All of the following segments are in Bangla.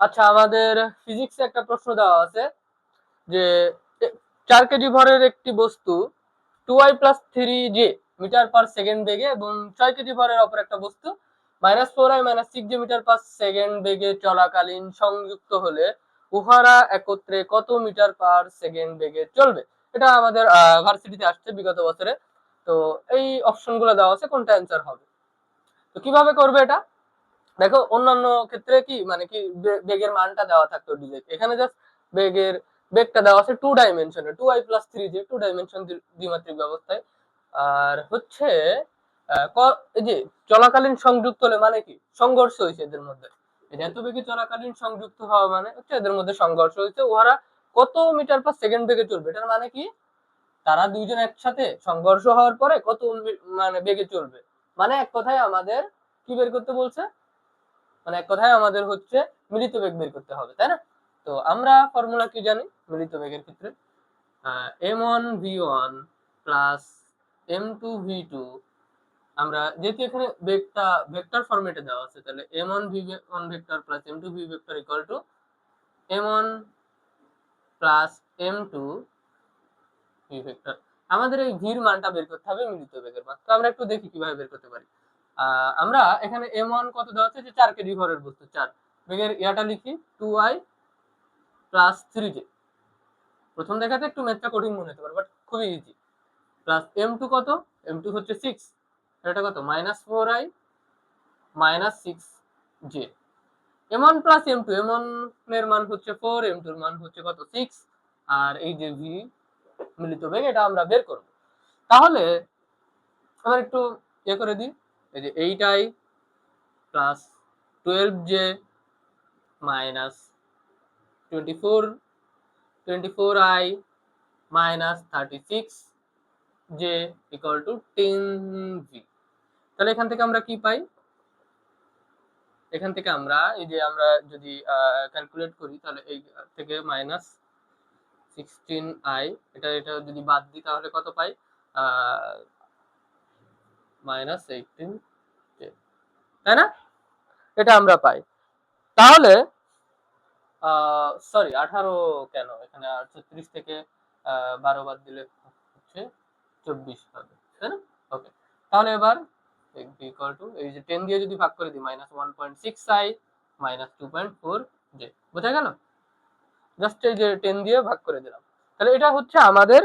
আচ্ছা আমাদের ফিজিক্সে একটা প্রশ্ন দেওয়া আছে যে চার কেজি ভরের একটি বস্তু two i plus three j metre per second বেগে এবং ছয় কেজি ভরের অপর একটা বস্তু minus four i minus six j metre per second বেগে চলাকালীন সংযুক্ত হলে উহারা একত্রে কত মিটার পার সেকেন্ড বেগে চলবে? এটা আমাদের ভার্সিটিতে আসছে বিগত বছরে। তো এই অপশনগুলো দেওয়া আছে, কোনটা অ্যান্সার হবে? তো কীভাবে করবে এটা? দেখো, অন্যান্য ক্ষেত্রে কি মানে কি বেগের মানটা দেওয়া থাকতো ডিজে এখানে জাস্ট বেগের, বেগটা দেওয়া আছে টু ডাইমেনশনে টু আই প্লাস থ্রি যে টু ডাইমেনশন দ্বিমাত্রিক ব্যবস্থায়। আর হচ্ছে যে চলাকালীন সংযুক্ত হলে মানে কি? সংঘর্ষ হয়েছে এদের মধ্যে। এই যে এত বেগে চলাকালীন সংযুক্ত হওয়া মানে হচ্ছে এদের মধ্যে সংঘর্ষ হয়েছে, উহারা কত মিটার পার সেকেন্ড বেগে চলবে? এটার মানে কি? তারা দুইজন একসাথে সংঘর্ষ হওয়ার পরে কত মানে বেগে চলবে? মানে এক কথায় আমাদের কি বের করতে বলছে? মানে এক কথায় আমাদের হচ্ছে মিলিত বেগ বের করতে হবে, তাই না? তো আমরা ফর্মুলা কি জানি? মিলিত বেগের ক্ষেত্রে m one v one plus m two v two আমরা যেহেতু এখানে বেগটা ভেক্টর ফরম্যাটে দেওয়া আছে, তাহলে m one v one vector plus m two v vector equal to m one plus m two v vector আমাদের এই ভির মানটা বের করতে হবে মিলিত বেগের মান। তো আমরা একটু দেখি কীভাবে বের করতে পারি। আমরা এখানে এম ওয়ান কত দেওয়া আছে? যে চার কেজি ভরের বস্তু, চার। বেগের ইয়াটা লিখি two i plus three j প্রথম দেখাতে একটু ম্যাথটা কঠিন মনে হতে পারে বাট খুবই ইজি প্লাস এম টু কত? এম টু হচ্ছে সিক্স এটা কত? Minus four i minus six j m one plus m two m ওয়ানের মান হচ্ছে ফোর এম টুর মান হচ্ছে কত? সিক্স আর এই যে ভি মিলিত বেগ, এটা আমরা বের করব। তাহলে আমরা একটু ইয়ে করে দিই। এই যে eight i plus twelve j minus twenty four twenty four i minus thirty six j equal to ten v তাহলে এখান থেকে আমরা কি পাই? এখান থেকে আমরা, এই যে আমরা যদি ক্যালকুলেট করি, তাহলে এই থেকে মাইনাস সিক্সটিন আই এটা এটা যদি বাদ দিই, তাহলে কত পাই? মাইনাস এইটিন তাই না? এটা আমরা পাই। তাহলে সরি আঠারো কেন? এখানে ছত্রিশ থেকে বারো বাদ দিলে হচ্ছে চব্বিশ হবে, তাই না? ওকে তাহলে এবার ইকুয়াল টু এই যে টেন দিয়ে যদি ভাগ করে দিই minus one point six i minus two point four j বোঝা গেল? জাস্ট এই যে টেন দিয়ে ভাগ করে দিলাম। তাহলে এটা হচ্ছে আমাদের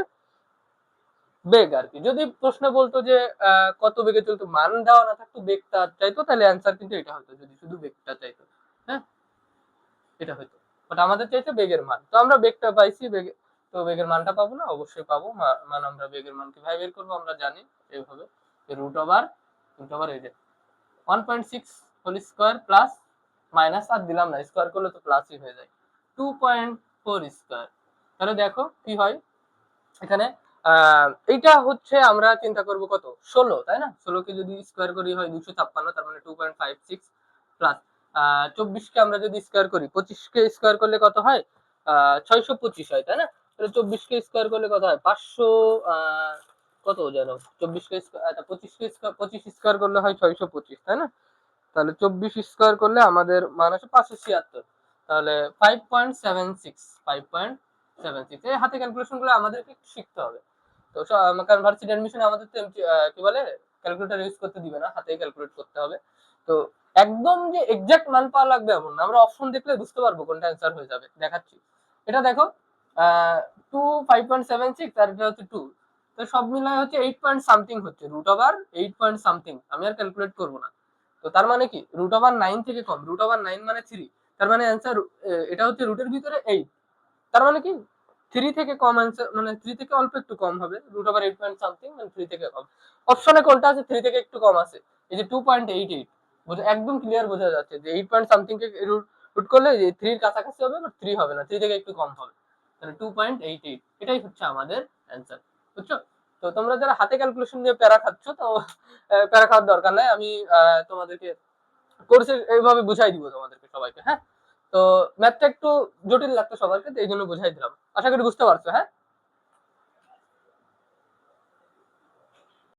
বেগ আর কি। যদি প্রশ্ন বলতো যে কত বেগে চলতো, মান দেওয়া না থাকতো, বেগটা চাইতো, তাহলে অ্যান্সার কিন্তু এটা হতো, যদি শুধু বেগটা চাইতো হ্যাঁ? এটা হতো। বাট আমাদের চাইছে বেগের মান। তো আমরা বেগটা পাইছি, বেগে তো বেগের মানটা পাবো না? অবশ্যই পাবো। মান আমরা বেগের মান কীভাবে বের করব, আমরা জানি এইভাবে। রুট ওভার রুট ওভার এই যে one point six whole square plus minus আর দিলাম না স্কোয়ার করলে তো প্লাসই হয়ে যায়। টু পয়েন্ট ফোর স্কোয়ার তাহলে দেখো কি হয়? এখানে এইটা হচ্ছে আমরা চিন্তা করব কত? ষোলো, তাই না? ষোলোকে যদি স্কোয়ার করি হয় দুশো ছাপ্পান্ন, তার মানে two point five six plus চব্বিশকে আমরা যদি স্কোয়ার করি, পঁচিশকে স্কোয়ার করলে কত হয়? ছয়শো পঁচিশ হয়, তাই না? তাহলে চব্বিশকে স্কোয়ার করলে কত হয়? পাঁচশো কত যেন? চব্বিশকে আচ্ছা পঁচিশকে পঁচিশ স্কোয়ার করলে হয় ছয়শো পঁচিশ, তাই না? তাহলে চব্বিশ স্কোয়ার করলে আমাদের মান হচ্ছে পাঁচশো ছিয়াত্তর। তাহলে five point seven six five point seven six এই হাতে ক্যালকুলেশনগুলো আমাদেরকে শিখতে হবে। তো কারণ ভার্সিটি অ্যাডমিশনে আমাদের তো কি বলে ক্যালকুলেটর ইউজ করতে দিবে না, হাতেই ক্যালকুলেট করতে হবে। তো একদম যে এক্সাক্ট মান পাওয়া লাগবে এমন না, আমরা অপশন দেখলে বুঝতে পারব কোনটা অ্যান্সার হয়ে যাবে, দেখাচ্ছি। এটা দেখো two five point seven six আর এটা হচ্ছে টু তো সব মিলায় হচ্ছে এইট পয়েন্ট সামথিং হচ্ছে root over eight point something আমি আর ক্যালকুলেট করব না। তো তার মানে কি রুট ওভার নাইন থেকে কম রুট ওভার নাইন মানে থ্রি তার মানে অ্যান্সার এটা হচ্ছে রুটের ভিতরে এইট তার মানে কি থ্রি থেকে কম অ্যান্সার মানে থ্রি থেকে অল্প একটু কম হবে root over eight point something মানে থ্রি থেকে কম। অপশনে কোনটা আছে? থ্রি থেকে একটু কম আছে। এই যে টু পয়েন্ট এইট এইট একদম ক্লিয়ার বোঝা যাচ্ছে যে এইট পয়েন্ট সামথিং কে রুট করলে যে থ্রির কাছাকাছি হবে বাট থ্রি হবে না। থ্রি থেকে একটু কম হবে। তাহলে টু পয়েন্ট এইট এইট এটাই হচ্ছে আমাদের অ্যান্সার বুঝছ? তো তোমরা যারা হাতে ক্যালকুলেশন দিয়ে প্যারা খাচ্ছ, তো প্যারা খাওয়ার দরকার নাই। আমি তোমাদেরকে কোর্সে এইভাবে বুঝাই দিব তোমাদেরকে সবাইকে হ্যাঁ? তো ম্যাথটা একটু জটিল লাগতো সবাইকে তো এই জন্য বুঝাই দিলাম। আশা করি বুঝতে পারছ হ্যাঁ?